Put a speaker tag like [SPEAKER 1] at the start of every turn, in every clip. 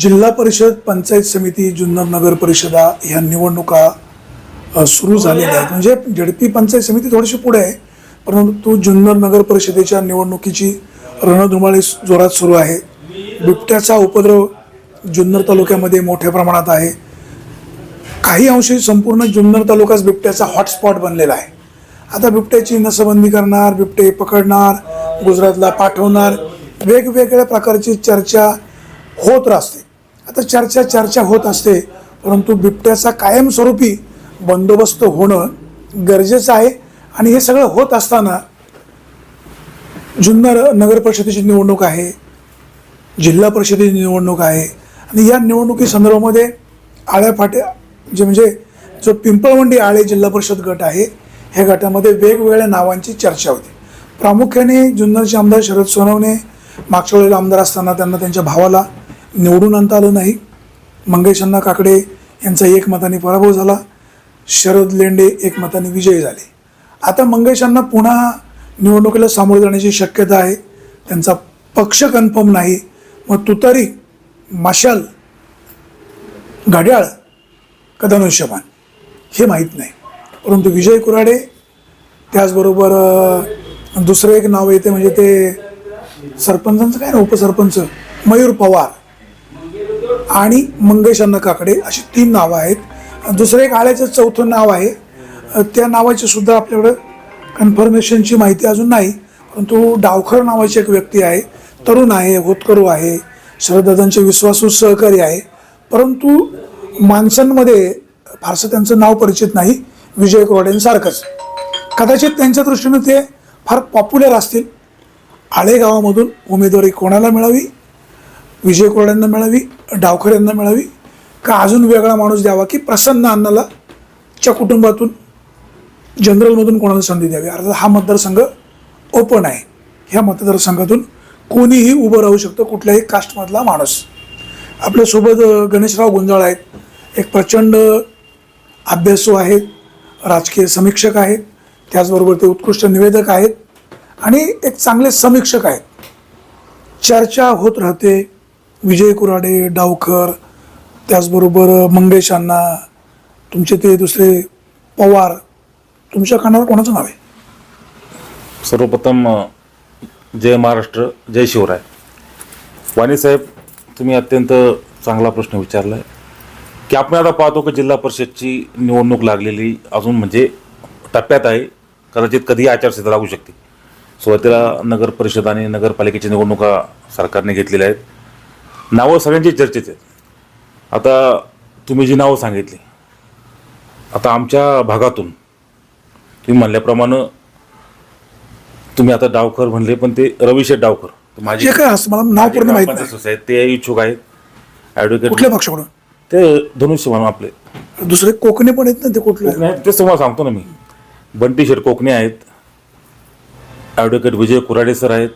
[SPEAKER 1] जिल्हा परिषद पंचायत समिती जुन्नर नगर परिषदा ह्या निवडणुका सुरू झालेल्या आहेत. म्हणजे झडपी पंचायत समिती थोडीशी पुढे आहे परंतु जुन्नर नगर परिषदेच्या निवडणुकीची रणधुमाळी जोरात सुरू आहे. बिबट्याचा उपद्रव जुन्नर तालुक्यामध्ये मोठ्या प्रमाणात आहे. काही अंशी संपूर्ण जुन्नर तालुकाच बिबट्याचा हॉटस्पॉट बनलेला आहे. आता बिबट्याची नसबंदी करणार बिबटे पकडणार गुजरातला पाठवणार वेगवेगळ्या प्रकारची चर्चा होत राहते. आता चर्चा चर्चा होत असते परंतु बिबट्याचा कायमस्वरूपी बंदोबस्त होणं गरजेचं आहे. आणि हे सगळं होत असताना जुन्नर नगर परिषदेची निवडणूक आहे जिल्हा परिषदेची निवडणूक आहे. आणि या निवडणुकी संदर्भामध्ये आळ्या फाट्या जे म्हणजे जो पिंपळवंडी आळे जिल्हा परिषद गट आहे ह्या गटामध्ये वेगवेगळ्या नावांची चर्चा होती. प्रामुख्याने जुन्नरचे आमदार शरद सोनवणे मागच्या वेळेला आमदार असताना त्यांना त्यांच्या भावाला निवडून आणता आलं नाही. मंगेश काकडे यांचा एक मताने पराभव झाला. शरद लेंडे एक मताने विजयी झाले. आता मंगेशांना पुन्हा निवडणुकीला सामोरे जाण्याची शक्यता आहे. त्यांचा पक्ष कन्फर्म नाही. मग तुतारी माशाल घड्याळ का धनुष्यबाण हे माहीत नाही. परंतु विजय कुराडे त्याचबरोबर दुसरं एक नाव येते म्हणजे ते सरपंचांचं काय ना उपसरपंच मयूर पवार. आणि मंगेश अण्णा काकडे अशी तीन नावं आहेत. दुसरं एक आळ्याचं चौथं नाव आहे. त्या नावाची सुद्धा आपल्याकडं कन्फर्मेशनची माहिती अजून नाही परंतु डावखर नावाची एक व्यक्ती आहे तरुण आहे होतकरू आहे शरददादांचे विश्वासू सहकारी आहे. परंतु माणसांमध्ये फारसं त्यांचं नाव परिचित नाही विजय कोरडेंसारखंच कदाचित त्यांच्या दृष्टीनं ते फार पॉप्युलर असतील. आळेगावामधून उमेदवारी कोणाला मिळावी? विजय कोरड्यांना मिळावी डावखर यांना मिळावी का अजून वेगळा माणूस द्यावा की प्रसन्न अण्णाला च्या कुटुंबातून जनरलमधून कोणाला संधी द्यावी? अर्थात हा मतदारसंघ ओपन आहे. ह्या मतदारसंघातून कोणीही उभं राहू शकतं कुठल्याही कास्टमधला माणूस. आपल्यासोबत गणेशराव गुंजाळ आहेत. एक प्रचंड अभ्यासू आहेत राजकीय समीक्षक आहेत त्याचबरोबर ते उत्कृष्ट निवेदक आहेत आणि एक चांगले समीक्षक आहेत. चर्चा होत राहते विजय कुराडे डावखर त्याचबरोबर मंगेश अण्णा तुमचे ते दुसरे पवार तुमच्या कानावर कोणाचं नाव आहे?
[SPEAKER 2] सर्वप्रथम जय महाराष्ट्र जय शिवराय. वाणी साहेब तुम्ही अत्यंत चांगला प्रश्न विचारला आहे की आपण आता पाहतो की जिल्हा परिषदची निवडणूक लागलेली अजून म्हणजे टप्प्यात आहे. कदाचित कधीही आचारसंहिता लागू शकते. सुरुवातीला नगर परिषद आणि नगरपालिकेच्या निवडणुका सरकारने घेतलेल्या आहेत. नावं सगळ्यांची चर्चेत आहेत. आता तुम्ही जी नावं सांगितली आता आमच्या भागातून तुम्ही म्हणल्याप्रमाणे तुम्ही आता डावकर म्हणले पण ते रविशेठ डावकर ते माझे
[SPEAKER 1] काय असं? मला नाव पूर्ण माहीत
[SPEAKER 2] ते इच्छुक आहेत. ॲडव्होकेट
[SPEAKER 1] कुठल्या पक्षाकडून?
[SPEAKER 2] ते धनुष्य म्हणून आपले.
[SPEAKER 1] दुसरे कोकणी पण आहेत ना ते कुठले?
[SPEAKER 2] नाही तेच तुम्हाला सांगतो ना मी. बंटी शेठ कोकणे आहेत. ॲडव्होकेट विजय कुराडे सर आहेत.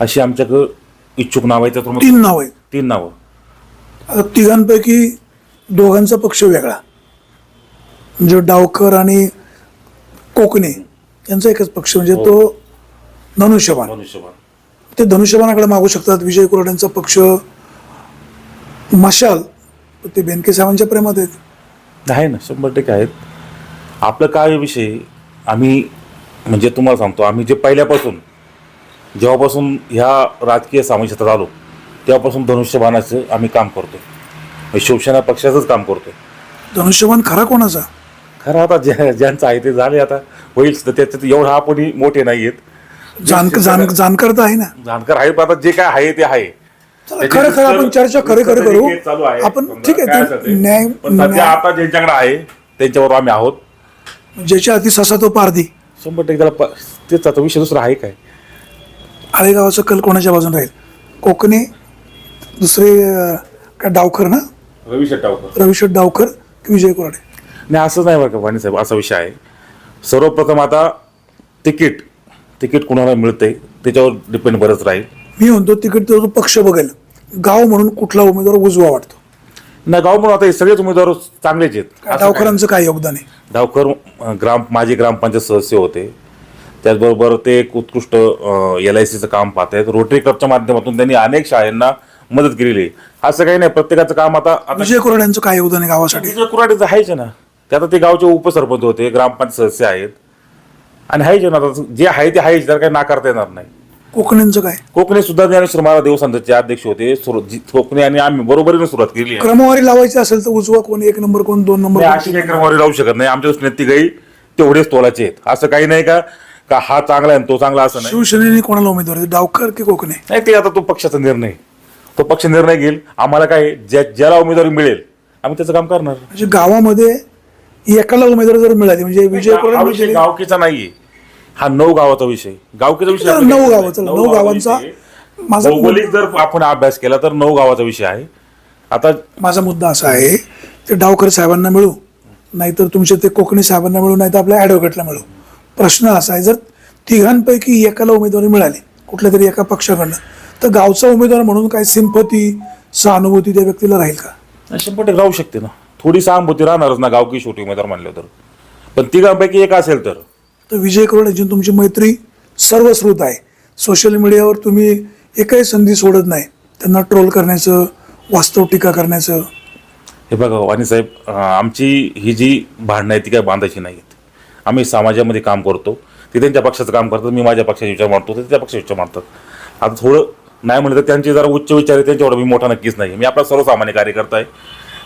[SPEAKER 2] अशी आमच्याकडं इच्छुक नाव आहेत त्याच्यामध्ये
[SPEAKER 1] तीन नाव आहेत
[SPEAKER 2] तीन नावं.
[SPEAKER 1] आता तिघांपैकी दोघांचा पक्ष वेगळा. म्हणजे डावकर आणि कोकणे यांचा एकच पक्ष. म्हणजे तो धनुष्यबाण.
[SPEAKER 2] धनुष्यबाण.
[SPEAKER 1] ते धनुष्यबाणाकडे मागू शकतात. विजय कुराड्यांचा पक्ष मशाल. ते बेनके साहेबांच्या प्रेमात आहेत.
[SPEAKER 2] आहे ना शंभर टक्के आहेत. आपलं काय विषय? आम्ही म्हणजे तुम्हाला सांगतो आम्ही जे पहिल्यापासून जेव्हापासून ह्या राजकीय सामाजिक क्षेत्रात आलो तेव्हापासून धनुष्यबाणाचं आम्ही काम करतो म्हणजे शिवसेना पक्षाचंच काम करतो
[SPEAKER 1] धनुष्यबाण खरा कोणाचा?
[SPEAKER 2] खरं आता ज्या ज्यांचं आहे ते झाले आता. होईल तर त्याच्यात एवढं आपण मोठे नाही आहेत
[SPEAKER 1] जाण जाण जाणकार तर आहे ना.
[SPEAKER 2] जाणकार आहे पण आता जे काय आहे ते आहे.
[SPEAKER 1] खरं खरं आपण चर्चा खरे खरे करू.
[SPEAKER 2] ते चालू आहे.
[SPEAKER 1] आपण ठीक आहे. न्याय
[SPEAKER 2] आता ज्यांच्याकडे आहे त्यांच्यावर आम्ही आहोत.
[SPEAKER 1] ज्याच्या अति ससा तो पारधी.
[SPEAKER 2] शंभर टक्के त्याला तेच आता विषय दुसरा आहे काय?
[SPEAKER 1] आळेगावाचा कल कोणाच्या बाजून राहील? कोकणे दुसरे काय डावकर ना?
[SPEAKER 2] रवी शेट्टावकर
[SPEAKER 1] रविशेठ डावकर की विजय कुराडे?
[SPEAKER 2] नाही असं नाही बरं का वाणी साहेब असा विषय आहे. सर्वप्रथम आता तिकीट तिकीट कुणाला मिळतंय त्याच्यावर डिपेंड बरंच राहील.
[SPEAKER 1] मी म्हणतो तिकीट तो पक्ष बघेल. गाव म्हणून कुठला उमेदवार उजवा वाटतो?
[SPEAKER 2] नाही गाव म्हणून आता हे सगळेच उमेदवार चांगलेच आहेत. असं काय?
[SPEAKER 1] डावकरांचं काय योगदान आहे?
[SPEAKER 2] डावकर अं, ग्राम माजी ग्रामपंचायत सदस्य होते. त्याचबरोबर ते एक उत्कृष्ट एल आय सीचं काम पाहत आहेत रोटरी क्लबच्या माध्यमातून त्यांनी अनेक शाळांना मदत केलेली. आहे असं काही नाही प्रत्येकाचं काम आता
[SPEAKER 1] विजय कोरड यांचं काय योगदान आहे गावासाठी?
[SPEAKER 2] विजय कुराडीचं आहेच ना. ते आता ते गावचे उपसरपंच होते ग्रामपंचायत सदस्य आहेत. आणि आहेच ना आता जे आहे ते आहेच त्याला काही नाकारता येणार नाही.
[SPEAKER 1] कोकणींचं काय?
[SPEAKER 2] कोकणी सुद्धा ज्ञानेश्वर महाराज देवस्थानचे अध्यक्ष होते. कोकणी आणि आम्ही बरोबरीने सुरुवात केली आहे.
[SPEAKER 1] क्रमवारी लावायची असेल तर उजवा कोण एक नंबर कोण दोन नंबर?
[SPEAKER 2] अशी काही क्रमवारी लावू शकत नाही. आमच्या दृष्टीने तिघही तेवढेच तोलाचे आहेत. असं काही नाही का का हा चांगला आहे आणि तो चांगला असं नाही.
[SPEAKER 1] शिवसेनेने कोणाला उमेदवार दिले? डावकर की कोकणे?
[SPEAKER 2] नाही ते आता तो पक्षाचा निर्णय. तो पक्ष निर्णय घेईल. आम्हाला काय ज्या ज्याला उमेदवारी मिळेल आम्ही त्याचं काम करणार.
[SPEAKER 1] म्हणजे गावामध्ये एकाला उमेदवार जर मिळाली म्हणजे विजय
[SPEAKER 2] हा विषय गावकीचा नाहीये. हा नऊ गावाचा विषय गावकीचा विषय
[SPEAKER 1] चला, नऊ गावाचा
[SPEAKER 2] नाही.
[SPEAKER 1] नऊ गावांचा
[SPEAKER 2] विषय आहे.
[SPEAKER 1] माझा
[SPEAKER 2] भौगोलिक जर आपण अभ्यास केला तर नऊ गावाचा विषय आहे. आता
[SPEAKER 1] माझा मुद्दा असा आहे ते डावकर साहेबांना मिळू नाहीतर तुमचे ते कोकणी साहेबांना मिळू नाही तर आपल्या ॲडव्होकेटला मिळू. प्रश्न असा आहे जर तिघांपैकी एकाला उमेदवारी मिळाली कुठल्या तरी एका पक्षाकडनं तर गावचा उमेदवार म्हणून काय सिंपती सहानुभूती त्या व्यक्तीला राहील का?
[SPEAKER 2] शंभर टक्के राहू शकते ना. थोडी सहानुभूती राहणारच ना गावकी शेवटी उमेदवार मानले तर. पण तिघांपैकी एक असेल तर.
[SPEAKER 1] तर विजय करोड यांची तुमची मैत्री सर्वश्रुत आहे. सोशल मीडियावर तुम्ही एकही संधी सोडत नाही. त्यांना ट्रोल करण्याचं वास्तव टीका करण्याचं.
[SPEAKER 2] हे बघा वाणी साहेब अं, आमची ही जी भांडणं आहे ती काय बांधायची नाही आहेत आम्ही समाजामध्ये काम करतो. ते त्यांच्या पक्षाचं काम करतात मी माझ्या पक्षाचे विचार मांडतो ते त्या पक्षाचे विचार मांडतात. आता थोडं नाही म्हणलं तर त्यांचे जरा उच्च विचार आहे त्यांच्यावर मी मोठा नक्कीच नाही. मी आपला सर्वसामान्य कार्यकर्ता आहे.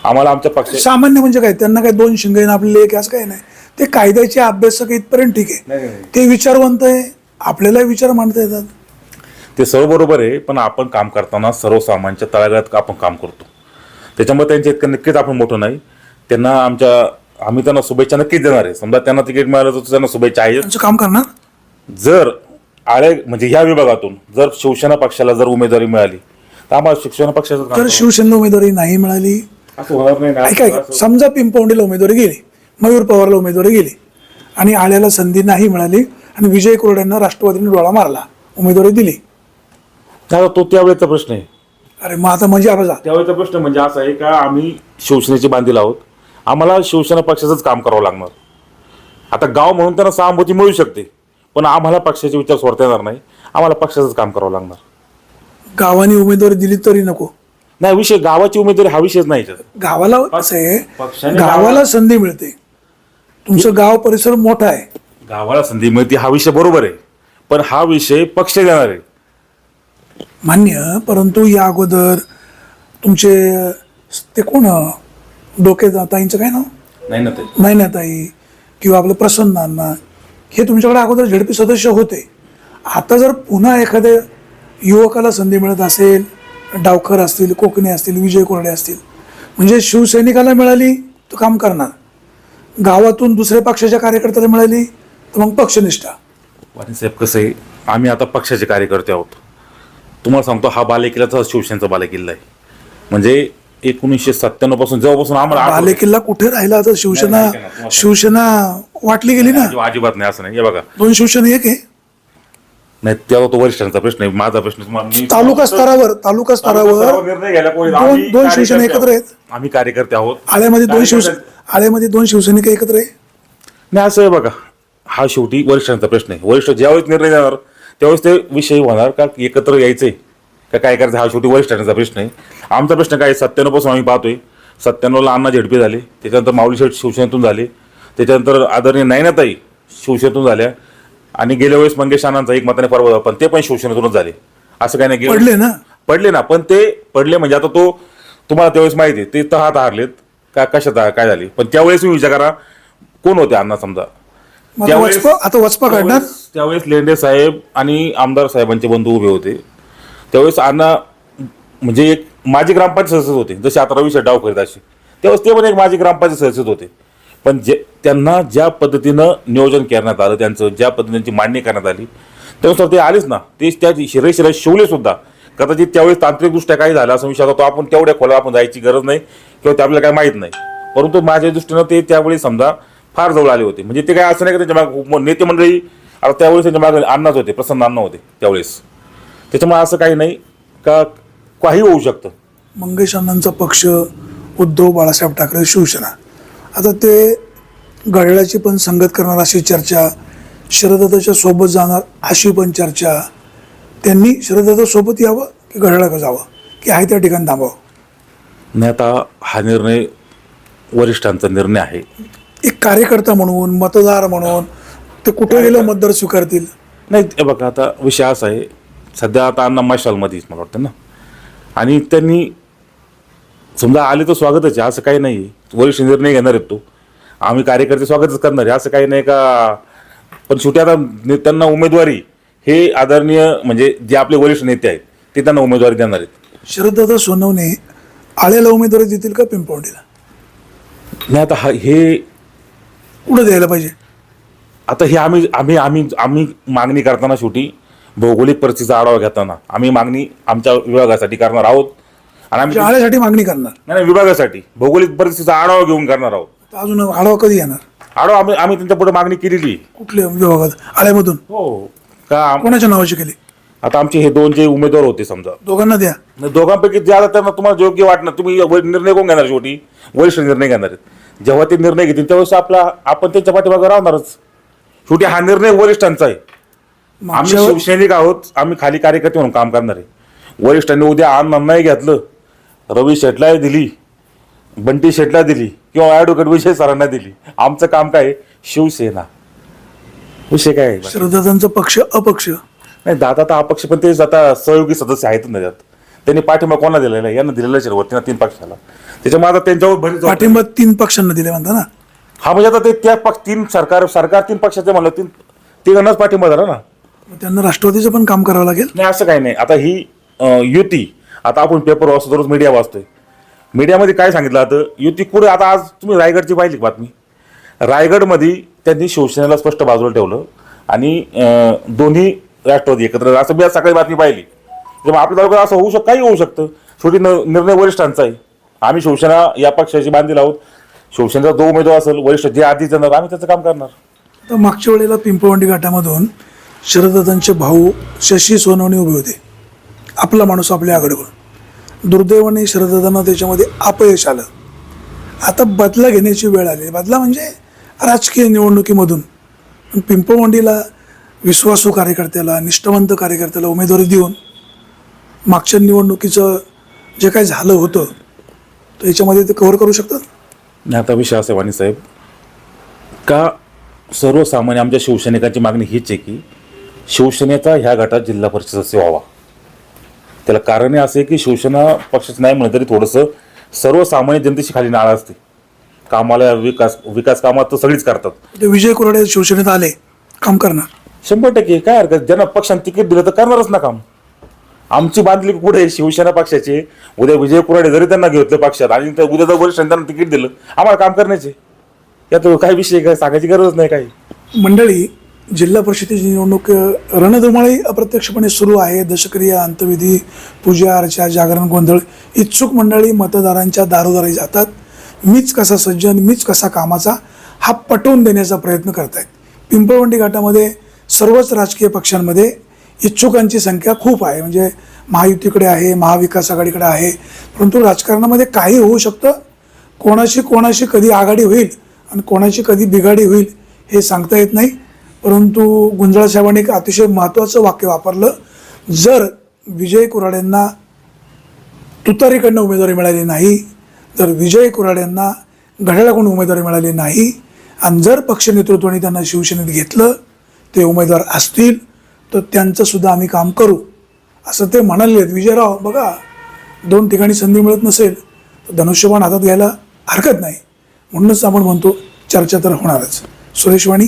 [SPEAKER 2] आम्हाला आमच्या पक्ष
[SPEAKER 1] सामान्य म्हणजे काय? त्यांना काय दोन शिंगे आपले एक असं काही नाही. ते कायद्याचे अभ्यासक इथपर्यंत ठीक आहे. ते विचारवंत आहे. आपल्याला विचार मांडता येतात.
[SPEAKER 2] ते सर्व बरोबर आहे पण आपण काम करताना सर्वसामान्यांच्या तळागाळात आपण काम करतो. त्याच्यामुळे त्यांच्या इतकं नक्कीच आपण मोठं नाही. त्यांना आमच्या आम्ही त्यांना शुभेच्छा नक्कीच देणार आहे. समजा त्यांना तिकीट मिळालं तर त्यांना शुभेच्छा आहेत
[SPEAKER 1] त्यांचं काम करणार?
[SPEAKER 2] जर आळे म्हणजे ह्या विभागातून जर शिवसेना पक्षाला जर उमेदवारी मिळाली तर आम्हाला शिवसेना पक्षाचं काम
[SPEAKER 1] तर
[SPEAKER 2] करावं.
[SPEAKER 1] शिवसेनेला उमेदवारी नाही मिळाली.
[SPEAKER 2] असं होणार नाही ना.
[SPEAKER 1] ऐका ऐका. समजा पिंपवंडीला उमेदवारी गेली मयूर पवारला उमेदवारी गेली आणि आल्याला संधी नाही मिळाली आणि विजय कोरड यांना राष्ट्रवादीने डोळा मारला उमेदवारी दिली.
[SPEAKER 2] आता तो त्यावेळेचा प्रश्न आहे.
[SPEAKER 1] अरे मग आता म्हणजे बघा
[SPEAKER 2] त्यावेळेचा प्रश्न म्हणजे असा आहे का आम्ही शिवसेनेचे बांधील आहोत आम्हाला शिवसेना पक्षाचंच काम करावं लागणार. आता गाव म्हणून त्यांना सहानुभूती मिळू शकते पण आम्हाला पक्षाचे विचार सोडता येणार नाही. आम्हाला पक्षाचंच काम करावं लागणार.
[SPEAKER 1] गावाने उमेदवारी दिली तरी नको.
[SPEAKER 2] नाही विषय गावाची उमेदवारी हा विषयच नाही याच्यात.
[SPEAKER 1] गावाला असं आहे
[SPEAKER 2] पक्षाने
[SPEAKER 1] गावाला संधी मिळते. तुमचं गाव परिसर मोठा आहे.
[SPEAKER 2] गावाला संधी मिळते हा विषय बरोबर आहे. पण हा विषय पक्ष देणार आहे.
[SPEAKER 1] मान्य परंतु या अगोदर तुमचे ते कोण? डोके ताईंचं काय नाव?
[SPEAKER 2] नाही ना ते
[SPEAKER 1] नाही ना ताई. किंवा आपलं प्रसन्न अण्णा. हे तुमच्याकडे अगोदर झेडपी सदस्य होते. आता जर पुन्हा एखाद्या युवकाला संधी मिळत असेल डावकर असतील कोकणे असतील विजय कोरडे असतील म्हणजे शिवसैनिकाला मिळाली तर काम करणार. गावातून दुसऱ्या पक्षाच्या कार्यकर्त्याला मिळाली तर मग पक्षनिष्ठा.
[SPEAKER 2] साहेब कसं आहे? आम्ही आता पक्षाचे कार्यकर्ते आहोत. तुम्हाला सांगतो हा बालेकिल्लाचा शिवसेनेचा बालेकिल्ला आहे. म्हणजे एकोणीसशे सत्त्याण्णवपासून जेव्हापासून आम्हाला आठवतं-
[SPEAKER 1] बालेकिल्ला कुठे राहिला तर शिवसेना
[SPEAKER 2] नाही, नाही, नाही.
[SPEAKER 1] शिवसेना वाटली गेली ना?
[SPEAKER 2] अजिबात अजिबात नाही असं नाही. हे बघा.
[SPEAKER 1] दोन शिवसेना एक आहे.
[SPEAKER 2] नाही तेव्हा तो वरिष्ठांचा प्रश्न आहे. माझा प्रश्न तुम्हाला- मी-
[SPEAKER 1] तालुका स्तरावर तालुका स्तरावर
[SPEAKER 2] निर्णय घ्यायला कोणी-
[SPEAKER 1] दोन-
[SPEAKER 2] आम्ही
[SPEAKER 1] दोन शिवसेना एकत्र आहेत.
[SPEAKER 2] आम्ही कार्यकर्ते आहोत.
[SPEAKER 1] आळ्यामध्ये दोन
[SPEAKER 2] कार्यकर्ते-
[SPEAKER 1] शिवसेना आळ्यामध्ये दोन शिवसैनिक एकत्र आहे.
[SPEAKER 2] नाही असं आहे बघा. हा शेवटी वरिष्ठांचा प्रश्न आहे. वरिष्ठ ज्यावेळेस निर्णय देणार त्यावेळेस ते विषय होणार का एकत्र यायचे का काय करायचं? हा शेवटी वरिष्ठांचा प्रश्न आहे. आमचा प्रश्न काय सत्त्याण्णवपासून आम्ही पाहतोय. सत्त्याण्णवला अण्णा झेडपी झाले. त्याच्यानंतर माऊली शेठ शिवसेनेतून झाले. त्याच्यानंतर आदरणीय नयनाताई शिवसेनेतून झाल्या. आणि गेल्या वेळेस मंगेश अण्णांचा एक मताने परवा पण ते पण शिवसेनेतूनच झाले. असं काही नाही.
[SPEAKER 1] पडले ना?
[SPEAKER 2] पडले ना पण ते पडले म्हणजे आता तो तुम्हाला त्यावेळेस माहिती आहे ते तहात हारलेत. का कशात काय झाली? पण त्यावेळेस तुम्ही विचार करा कोण होते अण्णा समजा? त्यावेळेस-
[SPEAKER 1] आता वचपा काढणार?
[SPEAKER 2] त्यावेळेस लेंडे साहेब आणि आमदार साहेबांचे बंधू उभे होते. त्यावेळेस अण्णा म्हणजे एक माजी ग्रामपंचायत सदस्य होते जसे आता रवी डाव करीत असे त्यावेळेस ते पण एक माजी ग्रामपंचायत सदस्य होते. पण जे त्यांना ज्या पद्धतीनं नियोजन करण्यात आलं त्यांचं ज्या पद्धतीने मांडणी करण्यात आली त्यानुसार ते आलेच ना. ते त्या शिरे शिरे शिवले सुद्धा. कदाचित त्यावेळेस तांत्रिकदृष्ट्या काय झालं असं विषय होतो आपण तेवढ्या खोला आपण जायची गरज नाही किंवा ते आपल्याला काय माहीत नाही. परंतु माझ्या दृष्टीनं ते त्यावेळी समजा फार जवळ आले होते. म्हणजे ते काय असं नाही का त्यांच्या मागे नेते मंडळी आता त्यावेळेस त्यांच्या मागे अण्णाच होते प्रसन्न अण्णा होते त्यावेळेस. त्याच्यामुळे असं काही नाही का काही होऊ शकतं.
[SPEAKER 1] मंगेश अण्णांचा पक्ष उद्धव बाळासाहेब ठाकरे शिवसेना. आता ते घड्याळाची पण संगत करणार अशी चर्चा शरदत्ताच्या सोबत जाणार अशी पण चर्चा. त्यांनी शरदत्ता सोबत यावं की घड्याळा जावं? की आहे त्या ठिकाणी थांबावं?
[SPEAKER 2] नाही आता हा निर्णय वरिष्ठांचा निर्णय आहे.
[SPEAKER 1] एक कार्यकर्ता म्हणून मतदार म्हणून ते कुठे गेलं मतदार स्वीकारतील?
[SPEAKER 2] नाही बघा आता विषय असा आहे सध्या आता अण्णा मशालमध्येच मला वाटतं ना. आणि त्यांनी समजा आले तर स्वागतच आहे असं काही नाही वरिष्ठ निर्णय घेणार आहेत तो. आम्ही कार्यकर्ते स्वागतच करणार आहे असं काही नाही का? पण शेवटी आता त्यांना उमेदवारी हे आदरणीय म्हणजे जे आपले वरिष्ठ नेते आहेत ते त्यांना उमेदवारी देणार आहेत.
[SPEAKER 1] शरददादा सोनवणे आळ्याला उमेदवारी देतील का पिंपवंडीला
[SPEAKER 2] नाही आता हा हे
[SPEAKER 1] कुठं द्यायला पाहिजे?
[SPEAKER 2] आता हे आम्ही आम्ही आम्ही आम्ही मागणी करताना शेवटी भौगोलिक परिस्थितीचा आढावा घेताना आम्ही मागणी आमच्या विभागासाठी करणार आहोत. आणि आम्ही
[SPEAKER 1] आळ्यासाठी मागणी करणार.
[SPEAKER 2] नाही नाही, विभागासाठी. भौगोलिक परिस्थितीचा आढावा घेऊन करणार आहोत.
[SPEAKER 1] तर अजून आढावा कधी येणार?
[SPEAKER 2] आढावा आम्ही आम्ही त्यांच्या पुढे मागणी केलेली. आहे.
[SPEAKER 1] कुठल्या विभागात? आळ्यामधून
[SPEAKER 2] हो. का आम-
[SPEAKER 1] कोणाच्या नावाची केली?
[SPEAKER 2] आता आमचे हे दोन जे उमेदवार होते समजा.
[SPEAKER 1] दोघांना द्या.
[SPEAKER 2] न दोघांपैकी आता त्यांना तुम्हाला योग्य वाटणार तुम्ही व- निर्णय कोण घेणार शेवटी? वरिष्ठ निर्णय घेणार आहेत. जेव्हा ते निर्णय घेतील त्यावेळेस आपला आपण त्यांच्या पाठीमागे राहणारच. शेवटी हा निर्णय वरिष्ठांचा आहे. आम्ही शिवसैनिक आहोत आम्ही खाली कार्यकर्ते म्हणून काम करणार आहे. वरिष्ठांनी उद्या अन्न नाही घेतलं रवी शेटला दिली बंटी शेटला दिली किंवा ॲडव्होकेट विजय सरांना दिली. आमचं काम काय आहे? शिवसेना. विषय काय आहे?
[SPEAKER 1] पक्ष अपक्ष?
[SPEAKER 2] नाही दादा तर अपक्ष पण ते आता सहयोगी सदस्य आहेत ना त्यात. त्यांनी पाठिंबा कोणाला दिलेला आहे? यांना दिलेला आहे वरती ना तीन पक्षाला. त्याच्यामुळे आता त्यांच्यावर जबाबदारी-
[SPEAKER 1] पाठिंबा तीन पक्षांना दिले म्हणता ना?
[SPEAKER 2] हा म्हणजे आता ते त्या पक्ष तीन सरकार सरकार तीन पक्षाचे म्हणलं तीन तिघांनाच पाठिंबा झाला ना?
[SPEAKER 1] मग त्यांना राष्ट्रवादीचं पण काम करावं लागेल?
[SPEAKER 2] नाही असं काही नाही. आता ही अं, युती आता आपण पेपर वाचतो दररोज मीडिया वाचतोय. मीडियामध्ये काय सांगितलं आता युती कुठे? आता आज तुम्ही रायगडची पाहिली का बातमी. रायगडमध्ये त्यांनी शिवसेनेला स्पष्ट बाजूला ठेवलं आणि अं, दोन्ही राष्ट्रवादी एकत्र असं मी आज सकाळी बातमी पाहिली. तेव्हा आपल्या तालुक्यात असं होऊ शक काही होऊ शकतं. शेवटी न- निर्णय वरिष्ठांचा आहे. आम्ही शिवसेना या पक्षाशी बांधील आहोत. शिवसेनेचा जो उमेदवार असेल वरिष्ठ जे आधी देणार आम्ही त्याचं काम करणार.
[SPEAKER 1] तर मागच्या वेळेला पिंपवंडी घाटामधून शरददादांचे भाऊ शशी सोनवणे उभे होते. आपला माणूस आपल्या आघाडीकडून दुर्दैवाने शरददादांना त्याच्यामध्ये अपयश आलं. आता बदला घेण्याची वेळ आली. बदला म्हणजे राजकीय निवडणुकीमधून. पण विश्वासू कार्यकर्त्याला निष्ठावंत कार्यकर्त्याला उमेदवारी देऊन मागच्या निवडणुकीचं जे काही झालं होतं तर याच्यामध्ये ते कव्हर करू शकतात?
[SPEAKER 2] आता विषय साहेब का सर्वसामान्य आमच्या शिवसैनिकांची मागणी हीच आहे की शिवसेनेचा ह्या गटात जिल्हा परिषद सदस्य व्हावा. त्याला कारण हे असं की शिवसेना पक्षाचं नाही म्हणलं तरी थोडंसं सर्वसामान्य जनतेशी खाली नाळा असते. कामाला विकास विकास कामात तर सगळीच करतात.
[SPEAKER 1] विजय कुराडे शिवसेनेत आले काम करणार.
[SPEAKER 2] शंभर टक्के काय हरकत? ज्यांना पक्षाने तिकीट दिलं तर करणारच ना काम. आमची बांधली पुढे शिवसेना पक्षाचे. उद्या विजय कुराडे जरी त्यांना घेतलं पक्षात आणि उद्या जर वरिष्ठांनी त्यांना तिकीट दिलं आम्हाला काम करण्याचे. यात काय विषय काय सांगायची गरज नाही काही.
[SPEAKER 1] मंडळी जिल्हा परिषदेची निवडणूक रणधुमाळी अप्रत्यक्षपणे सुरू आहे. दशक्रिया अंतविधी पूजा अर्चा जागरण गोंधळ इच्छुक मंडळी मतदारांच्या दारोदारी जातात. मीच कसा सज्जन मीच कसा कामाचा हा पटवून देण्याचा प्रयत्न करतायत. पिंपळवंडी घाटामध्ये सर्वच राजकीय पक्षांमध्ये इच्छुकांची संख्या खूप आहे. म्हणजे महायुतीकडे आहे महाविकास आघाडीकडे आहे. परंतु राजकारणामध्ये काही होऊ शकतं. कोणाशी कोणाशी कधी आघाडी होईल आणि कोणाची कधी बिघाडी होईल हे सांगता येत नाही. परंतु गुंजाळ साहेबांनी एक अतिशय महत्त्वाचं वाक्य वापरलं. जर विजय कुराड्यांना तुतारीकडनं उमेदवारी मिळाली नाही तर विजय कुराड्यांना घड्याळाकडून उमेदवारी मिळाली नाही आणि जर पक्ष नेतृत्वाने त्यांना शिवसेनेत घेतलं ते उमेदवार असतील तर त्यांचंसुद्धा आम्ही काम करू. असं ते म्हणाले. आहेत विजयराव बघा दोन ठिकाणी संधी मिळत नसेल तर धनुष्यबाण हातात घ्यायला हरकत नाही. म्हणूनच आपण म्हणतो चर्चा तर होणारच. सुरेश वाणी